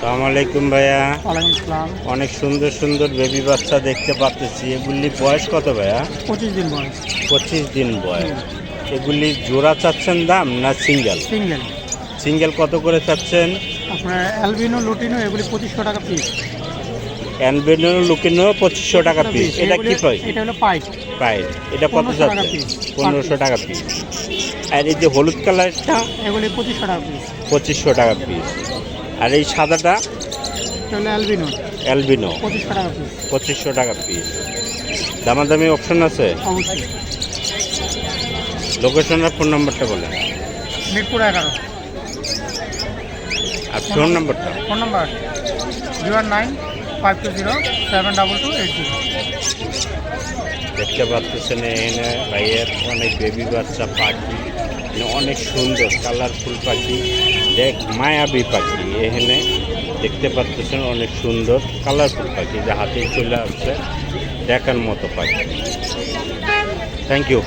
সালাম আলাইকুম ভাইয়া। অনেক সুন্দর সুন্দর বেবি বাচ্চা দেখতে পাচ্ছি এগুলি বয়স কত ভাইয়া? পঁচিশ দিন বয়স। পঁচিশ দিন বয়স। এগুলি জোড়া চাচ্ছেন দাম না সিঙ্গেল? সিঙ্গেল। সিঙ্গেল কত করে চাচ্ছেন? আপনার অ্যালবিনো লুটিনো এগুলি পঁচিশশো টাকা পিস অ্যানবেনো লুকিনো পঁচিশশো টাকা পিস এটা কি প্রাইস এটা হলো পাইপ প্রাইস এটা কত 1500 টাকা যাচ্ছে piece। পনেরোশো টাকা পিস আর এই যে হলুদ কালারটা এগুলি পঁচিশশো টাকা পিস পঁচিশশো টাকা পিস আর এই সাদাটা? অ্যালবিনো অ্যালবিনো পঁচিশশো টাকা পিস দামাদামি অপশন আছে? লোকেশন আর ফোন নাম্বারটা বলেন মিরপুর এগারো। আর ফোন নাম্বারটা phone number zero nine five two zero seven double two eight zero দেখতে পাচ্ছেন এখানে ভাইয়ের অনেক বেবি বাচ্চা পাখি। অনেক সুন্দর কালারফুল পাখি। দেখ, মায়াবী পাখি। এখানে দেখতে পাচ্ছেন অনেক সুন্দর কালারফুল পাখি। যে হাতে চলে আসছে দেখার মতো পাখি। Thank you